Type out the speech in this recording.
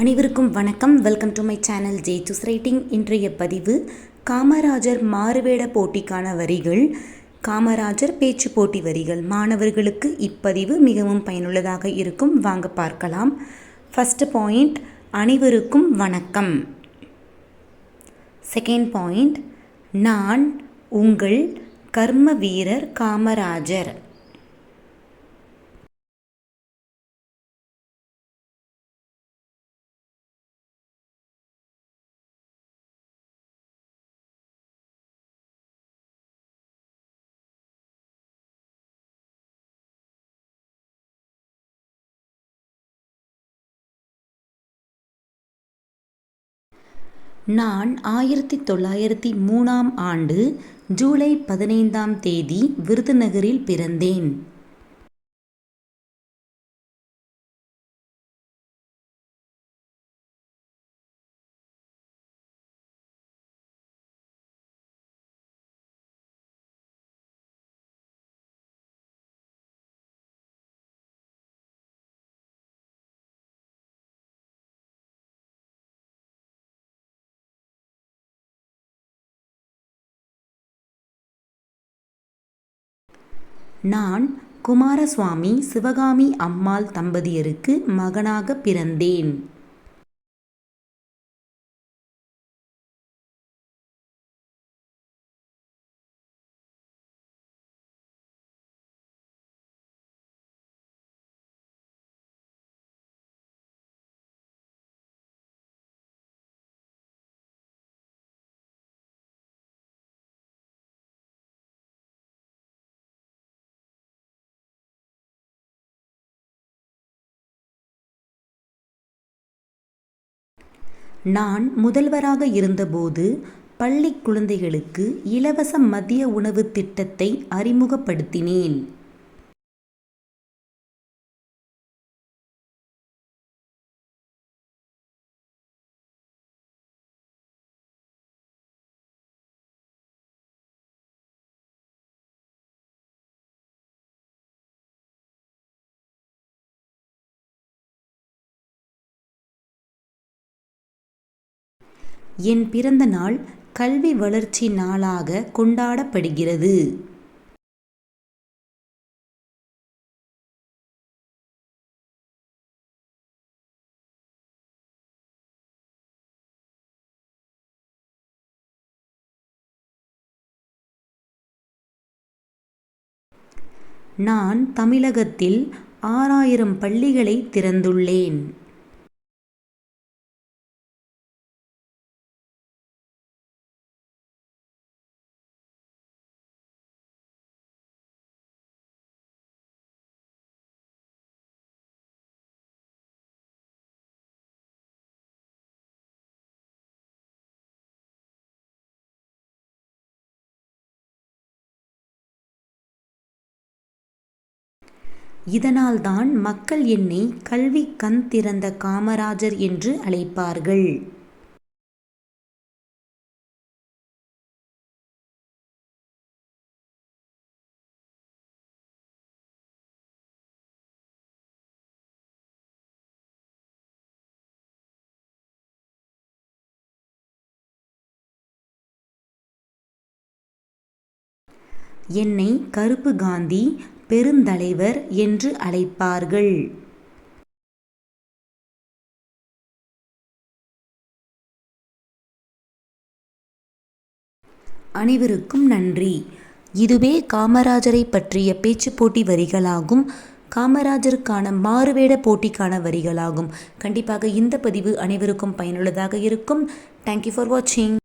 அனைவருக்கும் வணக்கம். Welcome to my channel ஜே சூஸ் ரைட்டிங் இன்றைய பதிவு காமராஜர் மாறுவேட போட்டிக்கான வரிகள் காமராஜர் பேச்சு போட்டி வரிகள். மாணவர்களுக்கு இப்பதிவு மிகவும் பயனுள்ளதாக இருக்கும். வாங்க பார்க்கலாம். ஃபஸ்ட் பாயிண்ட் அனைவருக்கும் வணக்கம். செகண்ட் பாயிண்ட் நான் உங்கள் கர்ம வீரர் காமராஜர். நான் ஆயிரத்தி தொள்ளாயிரத்தி மூணாம் ஆண்டு ஜூலை பதினைந்தாம் தேதி விருதுநகரில் பிறந்தேன். நான் குமாரசுவாமி சிவகாமி அம்மாள் தம்பதியருக்கு மகனாக பிறந்தேன். நான் முதல்வராக இருந்தபோது பள்ளி குழந்தைகளுக்கு இலவச மதிய உணவு திட்டத்தை அறிமுகப்படுத்தினேன். என் பிறந்த நாள் கல்வி வளர்ச்சி நாளாக கொண்டாடப்படுகிறது. நான் தமிழகத்தில் ஆறாயிரம் பள்ளிகளை திறந்துள்ளேன். இதனால்தான் மக்கள் என்னை கல்வி கண் திறந்த காமராஜர் என்று அழைப்பார்கள். என்னை கருப்பு காந்தி பெருந்தலைவர் என்று அழைப்பார்கள். அனைவருக்கும் நன்றி. இதுவே காமராஜரை பற்றிய பேச்சு போட்டி வரிகளாகும். காமராஜருக்கான மாறுவேட போட்டிக்கான வரிகளாகும். கண்டிப்பாக இந்த பதிவு அனைவருக்கும் பயனுள்ளதாக இருக்கும். தேங்க்யூ ஃபார் வாட்சிங்